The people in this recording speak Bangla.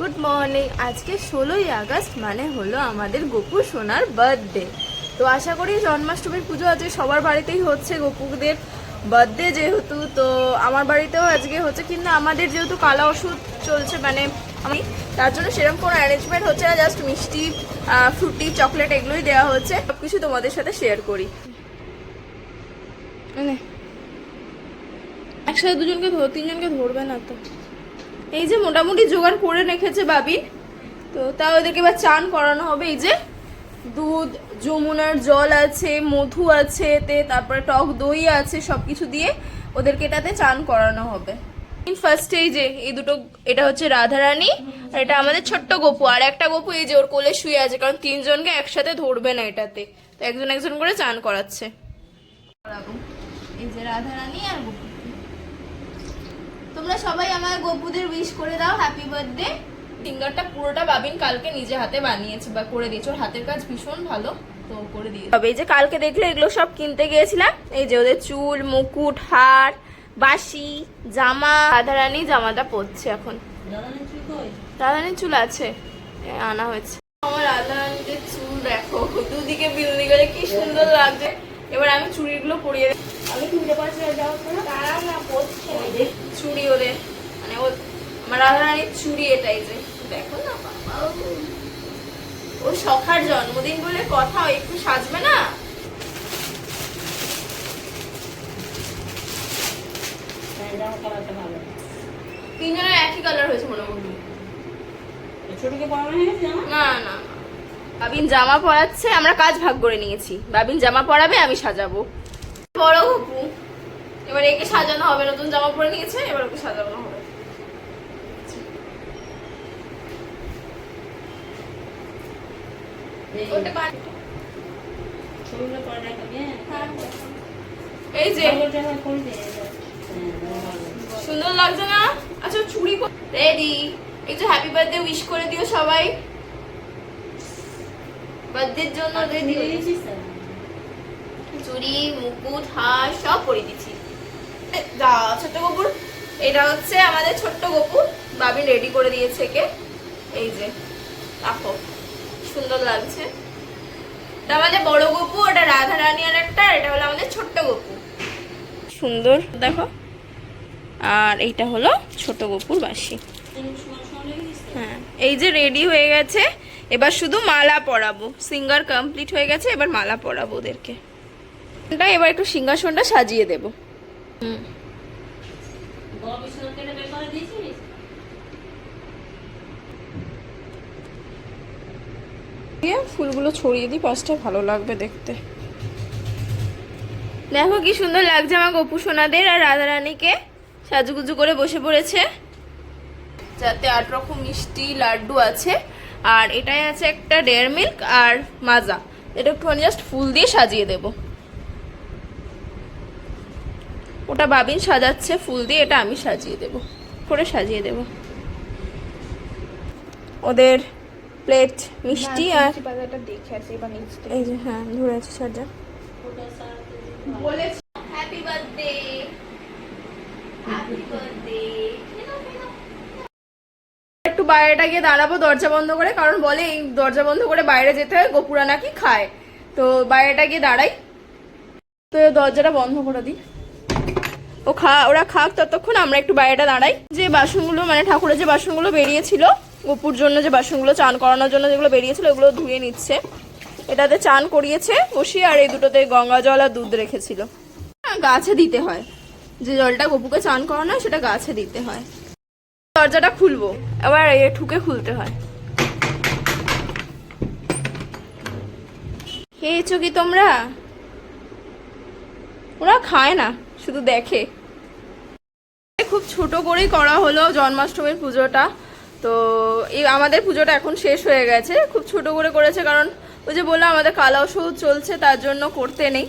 গুড মর্নিং আজকে ষোলোই আগস্ট মানে হলো আমাদের গোপু সোনার বার্থডে তো আশা করি জন্মাষ্টমীর পুজো আজকে সবার বাড়িতেই হচ্ছে গোপুদের বার্থডে যেহেতু। তো আমার বাড়িতেও আজকে হচ্ছে, কিন্তু আমাদের যেহেতু কালা ওষুধ চলছে মানে আমি তার জন্য সেরকম কোনো অ্যারেঞ্জমেন্ট হচ্ছে না জাস্ট মিষ্টি ফ্রুটি, চকলেট এগুলোই দেওয়া হচ্ছে। সব কিছু তোমাদের সাথে শেয়ার করি। নে। একসাথে দুজনকে তিনজনকে ধরবে না তো। এই যে মোটামুটি জোগাড় করে রেখেছে বাবি, তো তাও ওদেরকে এবার চান করানো হবে। এই যে দুধ, যমুনার জল আছে, মধু আছে এতে তারপরে টক দই আছে সব কিছু দিয়ে ওদেরকে এটাতে চান করানো হবে। ফার্স্টে এই যে, এই দুটো, এটা হচ্ছে রাধারানী, আর এটা আমাদের ছোট্ট গপু। আর একটা গপু এই যে, ওর কোলে শুয়ে আছে, কারণ তিনজনকে একসাথে ধরবে না এটাতে। তো একজন একজন করে চান করাচ্ছে। এই যে রাধারানী আর গপু। তোমরা সবাই আমার গপুদের উইশ করে দাও হ্যাপি বার্থডে ফিঙ্গারটা পুরোটা বাবিন কালকে নিজে হাতে বানিয়েছে বা করে দিয়েছে। ওর হাতের কাজ ভীষণ ভালো তো করে দিয়েছে তবে এই যে কালকে দেখলে এগুলো সব কিনতে গিয়েছিলাম। এই যে ওদের চুল মুকুট হার বাসি জামা। রাধারানী জামাটা পরছে এখন। রাধারানীর চুল আছে। আনা হয়েছে। আমার রাধারানীদের চুল দেখো দুদিকে বিলদি করে কি সুন্দর লাগছে। এবার আমি চুড়িগুলো পরিয়ে। আমি চুড়ি মানে ও রাধারানীর চুড়ি এটাই যে। দেখো না বাবা ও। সখার জন্মদিন বলে কথা একটু সাজবে না? তিনজনের একই কালার হয়েছে না না না। বাবিন জামা পরাচ্ছে আমরা কাজ ভাগ করে নিয়েছি। বাবিন জামা পরাবে আমি সাজাবো। বড় গপু এবার একে সাজানো হবে নতুন জামা পরে নিয়েছে এবার ওকে সাজানো হবে। হ্যাঁ। এই যে। করে দে হ্যাঁ ভালো সুন্দর লাগছে না? আচ্ছা চুড়ি রেডি একটু হ্যাপি বার্থডে উইশ করে দিও সবাই। বার্থডের জন্য রেডি দিয়েছিস তো? চুড়ি মুকুট হার সব পরিয়ে দিচ্ছি। যা ছোট্ট গপুর। এটা হচ্ছে আমাদের ছোট্ট গপুর। বাবি রেডি করে দিয়েছে কে এই যে দেখো সুন্দর লাগছে। এটা আমাদের বড় গপু ওটা রাধা রানী আর একটা এটা হলো আমাদের ছোট্ট গপু সুন্দর, দেখো। আর এইটা হলো ছোট গপুর বাসি। রেখে? হ্যাঁ এই যে রেডি হয়ে গেছে। এবার শুধু মালা পরাবো। সিঙ্গার কমপ্লিট হয়ে গেছে, এবার মালা পরাবো ওদেরকে। এবার একটু সিংহাসনটা সাজিয়ে দেব। হুম? দিয়ে ফুলগুলো ছড়িয়ে দিই পাশটা ভালো লাগবে দেখতে। দেখো কি সুন্দর লাগছে আমার গপু সোনাদের আর রাধারানীকে সাজুগুজু করে বসে পড়েছে। যাতে আট রকম মিষ্টি, লাড্ডু আছে। আর এটাই আছে একটা ডেয়ার মিল্ক আর মাজা। এটা একটুখানি জাস্ট ফুল দিয়ে সাজিয়ে দেব। ওটা বাবিন সাজাচ্ছে ফুল দিয়ে এটা আমি সাজিয়ে দেব। করে সাজিয়ে দেব। ওদের প্লেট মিষ্টি আর এই যে হ্যাঁ ধরে আছে সাজা। হ্যাপি বার্থডে হ্যাপি বার্থডে একটু বাইরেটা গিয়ে দাঁড়াবো দরজা বন্ধ করে কারণ বলে এই দরজা বন্ধ করে বাইরে যেতে হয় গোপুরা নাকি খায়। তো বাইরেটা গিয়ে দাঁড়াই। তো দরজাটা বন্ধ করে দিই। ও খা, ওরা খাক ততক্ষণ, আমরা একটু বাইরেটা দাঁড়াই। যে বাসনগুলো মানে ঠাকুরের যে বাসনগুলো বেরিয়েছিল গোপুর জন্য যে বাসনগুলো চান করানোর জন্য যেগুলো বেরিয়েছিল, ওগুলো ধুয়ে নিচ্ছে। এটাতে চান করিয়েছে বসি আর এই দুটোতে গঙ্গা জল আর দুধ রেখেছিল। গাছে দিতে হয়। যে জলটা গপুকে চান করানো হয়, সেটা গাছে দিতে হয়। দরজাটা খুলবো, আবার এ ঠুকে খুলতে হয়। খেয়েছো কি তোমরা, ওরা খায় না, শুধু দেখে। খুব ছোট করেই করা হলো জন্মাষ্টমীর পুজোটা। তো এই আমাদের পুজোটা এখন শেষ হয়ে গেছে। খুব ছোট করে করেছে কারণ ওই যে বললাম আমাদের কালা চলছে, তার জন্য করতে নেই।